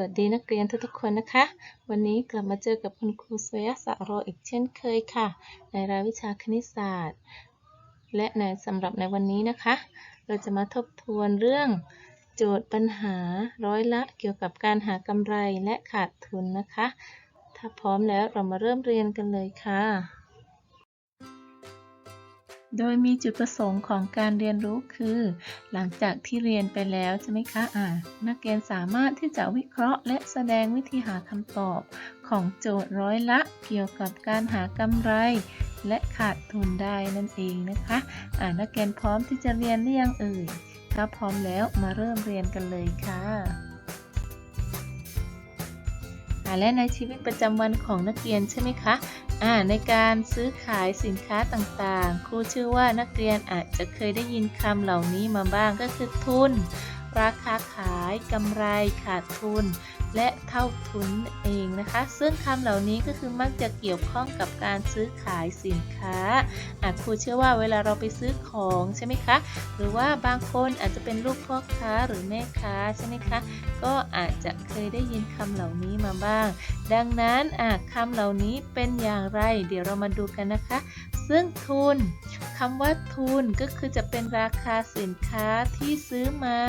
สวัสดีนักเรียนทุกๆคนนะคะ วันนี้กลับมาเจอกับคุณครูสวยสะรอีกเช่นเคยค่ะ ในรายวิชาคณิตศาสตร์ และในสำหรับในวันนี้นะคะ เราจะมาทบทวนเรื่องโจทย์ปัญหาร้อยละเกี่ยวกับการหากำไรและขาดทุนนะคะ ถ้าพร้อมแล้วเรามาเริ่มเรียนกันเลยค่ะ โดยมีจุดประสงค์ของการเรียนรู้คือ หลังจากที่เรียนไปแล้วใช่ไหมคะอ่านักเรียนสามารถที่จะวิเคราะห์ และแสดงวิธีหาคำตอบ ของโจทย์ร้อยละ เกี่ยวกับการหากำไร และขาดทุนได้นั่นเองนะคะอ่านักเรียนพร้อมที่จะเรียนหรือยังเอ่ยถ้าพร้อมแล้วมาเริ่มเรียนกันเลยค่ะอ่าและในชีวิตประจำวันของนักเรียนใช่ไหมคะ ในการซื้อขายสินค้าต่างๆ ครูเชื่อว่านักเรียนอาจจะเคยได้ยินคำเหล่านี้มาบ้างก็คือทุน ราคาขายกำไรขาดทุน และเท่าทุนเองนะคะ ซึ่งคำเหล่านี้ก็คือมักจะเกี่ยวข้องกับการซื้อขายสินค้าอะครูเชื่อว่าเวลาเราไปซื้อของใช่ไหมคะ หรือว่าบางคนอาจจะเป็นลูกพ่อค้าหรือแม่ค้าใช่ไหมคะ ก็อาจจะเคยได้ยินคำเหล่านี้มาบ้าง ดังนั้นคำเหล่านี้เป็นอย่างไร เดี๋ยวเรามาดูกันนะคะ ซึ่งทุนคำว่าทุนก็คือจะเป็นราคาสินค้าที่ซื้อมา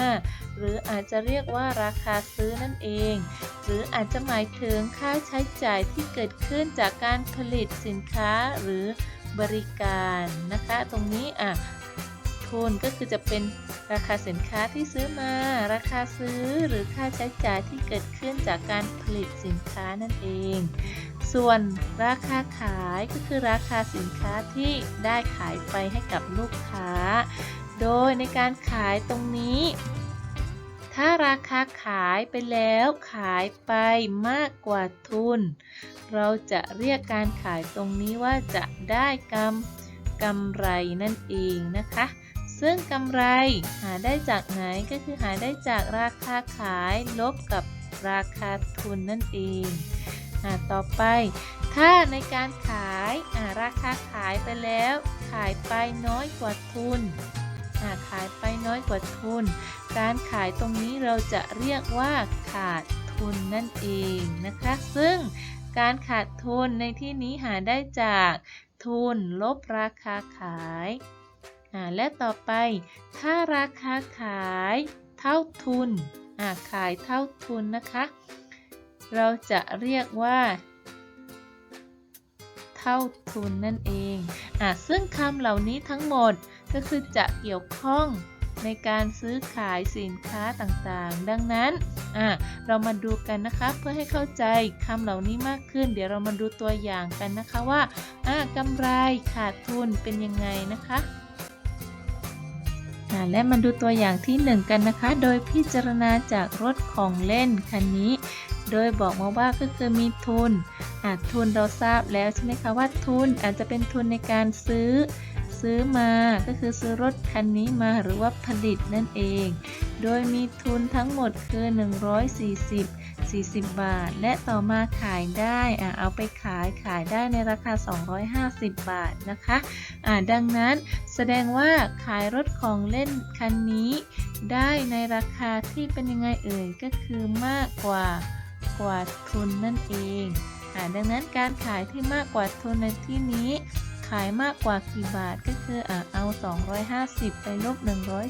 หรืออาจจะเรียกว่าราคาซื้อนั่นเอง หรืออาจจะหมายถึงค่าใช้จ่ายที่เกิดขึ้นจากการผลิตสินค้าหรือบริการนะคะ ตรงนี้อะทุนก็คือจะเป็นราคาสินค้าที่ซื้อมา ราคาซื้อหรือค่าใช้จ่ายที่เกิดขึ้นจากการผลิตสินค้านั่นเอง ส่วนราคาขายก็คือราคาสินค้าที่ได้ขายไปให้กับลูกค้า โดยในการขายตรงนี้ ถ้าราคาขายไปแล้วขายไปมากกว่าทุน เราจะเรียกการขายตรงนี้ว่าจะได้กำกำไรนั่นเองนะคะ ซึ่งกำไรหาได้จากไหนก็คือหาได้จากราคาขายลบกับราคาทุนนั่นเอง ต่อไป ถ้าในการขายราคาขายไปแล้ว ขายไปน้อยกว่าทุนขายไปน้อยกว่าทุน การขายตรงนี้เราจะเรียกว่าขาดทุนนั่นเองนะคะ ซึ่งการขาดทุนในที่นี้หาได้จากทุนลบราคาขายและต่อไป ถ้าราคาขายเท่าทุนขายเท่าทุนนะคะ เราจะเรียกว่า เท่าทุนนั่นเองอะซึ่งคำเหล่านี้ทั้งหมดก็คือจะเกี่ยวข้องในการซื้อขายสินค้าต่างๆ ดังนั้นอะเรามาดูกันนะคะเพื่อให้เข้าใจคำเหล่านี้มากขึ้น เดี๋ยวเรามาดูตัวอย่างกันนะคะว่าอะกำไรขาดทุนเป็นยังไงนะคะอะและมาดูตัวอย่างที่ 1 กันนะคะ โดยพิจารณาจากรถของเล่นคันนี้ โดยบอกมาว่าก็คือมีทุนอาจทุนเราทราบแล้วใช่ไหมคะว่าทุนอาจจะเป็นทุนในการซื้อ ซื้อมาก็คือซื้อรถคันนี้มาหรือว่าผลิตนั่นเอง โดยมีทุนทั้งหมดคือ 140 40 บาท และต่อมาขายได้อ่าเอาไปขายขายได้ในราคา 250 บาทนะคะอ่าดังนั้นแสดงว่าขายรถของเล่นคันนี้ ได้ในราคาที่เป็นยังไงเอ่ยก็คือมากกว่า กว่าทุนนั่นเองอ่าดังนั้นการขายที่มากกว่าทุนในที่นี้ ขายมากกว่ากี่บาทก็คืออ่าเอา 250 ไปลบ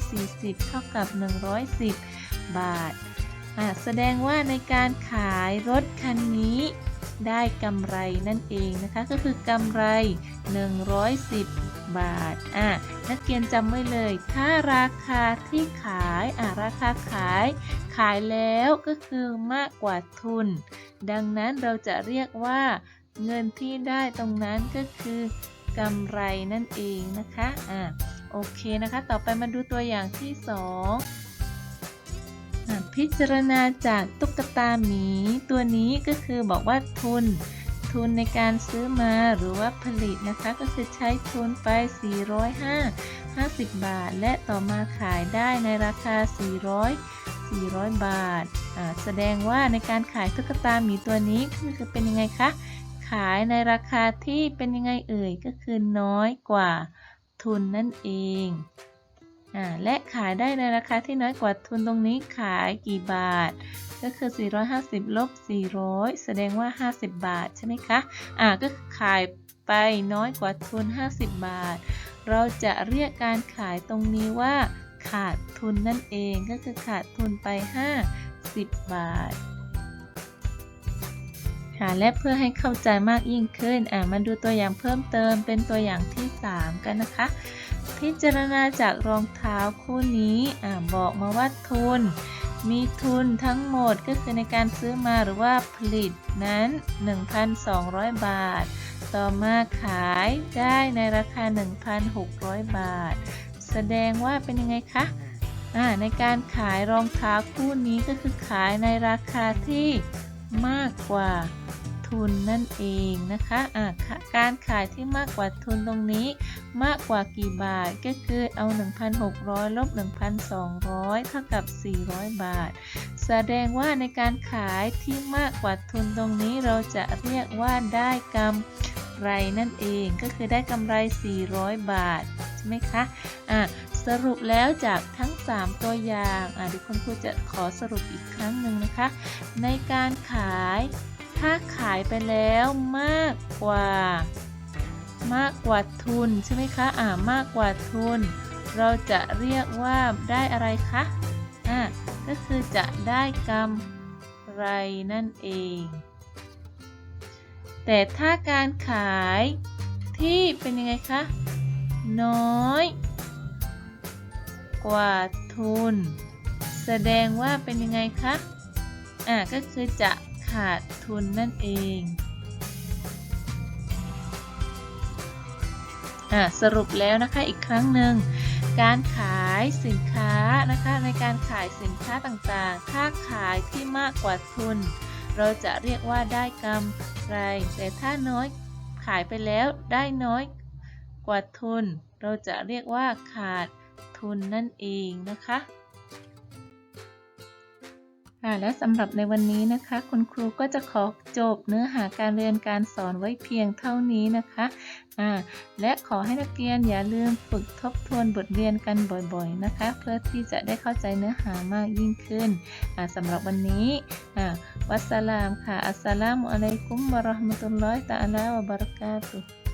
140 เท่ากับ 110 บาทอ่าแสดงว่าในการขายรถคันนี้ ได้กำไรนั่นเองนะคะก็คือกำไร 110 บาทอ่านักเรียนจำไว้เลย ถ้าราคาที่ขายอ่าราคาขาย ขายแล้วก็คือมากกว่าทุน ดังนั้นเราจะเรียกว่าเงินที่ได้ตรงนั้นก็คือกำไรนั่นเองนะคะอ่าโอเคนะคะ ต่อไปมาดูตัวอย่างที่2อ่า พิจารณาจากตุ๊กตาหมี ตัวนี้ก็คือบอกว่าทุน ทุนในการซื้อมาหรือว่าผลิตนะคะ ก็คือใช้ทุนไป 405 50 บาท และต่อมาขายได้ในราคา 400 400 บาท แสดงว่าในการขายตุ๊กตาหมีตัวนี้คือเป็นยังไงคะ ขายในราคาที่เป็นยังไงเอ่ย ก็คือน้อยกว่าทุนนั่นเอง และขายได้ในราคาที่น้อยกว่าทุนตรงนี้ขายกี่บาท ก็คือ 450 ลบ 400 แสดงว่า 50 บาทใช่ไหมคะอ่าก็ขายไปน้อยกว่าทุน 50 บาท เราจะเรียกการขายตรงนี้ว่า ขาดทุนนั่นเองก็คือขาดทุนไป 50 บาท ค่ะและเพื่อให้เข้าใจมากยิ่งขึ้น อ่ามาดูตัวอย่างเพิ่มเติมเป็นตัวอย่างที่ 3 กันนะคะ พิจารณาจากรองเท้าคู่นี้ อ่าบอกมาว่าทุน มีทุนทั้งหมดก็คือในการซื้อมาหรือว่าผลิตนั้น 1,200 บาท ต่อมาขายได้ในราคา 1,600 บาท แสดงว่าเป็นยังไงคะอ่าในการขายรองเท้าคู่นี้ก็คือขายในราคาที่มากกว่า ทุนนั่นเองนะคะะการขายที่มากกว่าทุนตรงนี้ มากกว่ากี่บาทก็คือเอา 1,600 ลบ 1,200 เท่ากับ 400 บาท แสดงว่าในการขายที่มากกว่าทุนตรงนี้เราจะเรียกว่าได้กำไรนั่นเองก็คือได้กำไร 400 บาทใช่ไหมคะอะสรุปแล้วจากทั้ง 3 ตัวอย่างอะเดี๋ยวคุณครูจะขอสรุปอีกครั้งหนึ่งนะคะ ในการขาย ถ้าขายไปแล้วมากกว่า มากกว่าทุนใช่ไหมคะ อ่ามากกว่าทุน เราจะเรียกว่าได้อะไรคะ อ่า ก็คือจะได้กำไรนั่นเอง แต่ถ้าการขายที่เป็นยังไงคะ น้อย กว่าทุน แสดงว่าเป็นยังไงคะ อ่า ก็คือจะ ขาดทุนนั่นเองอ่าสรุปแล้วนะคะอีกครั้งหนึ่งการขายสินค้านะคะในการขายสินค้าต่างๆ ถ้าขายที่มากกว่าทุน เราจะเรียกว่าได้กำไร แต่ถ้าน้อยขายไปแล้วได้น้อยกว่าทุน เราจะเรียกว่าขาดทุนนั่นเองนะคะ ค่ะและสำหรับในวันนี้นะคะ คุณครูก็จะขอจบเนื้อหาการเรียนการสอนไว้เพียงเท่านี้นะคะอ่าและขอให้นักเรียนอย่าลืมฝึกทบทวนบทเรียนกันบ่อยๆนะคะ เพื่อที่จะได้เข้าใจเนื้อหามากยิ่งขึ้นอ่าสำหรับวันนี้อ่าวัสสลามค่ะอัสสลามุอะลัยกุมวะเราะห์มะตุลลอฮิตะอาลาวะบะเราะกาตุฮ์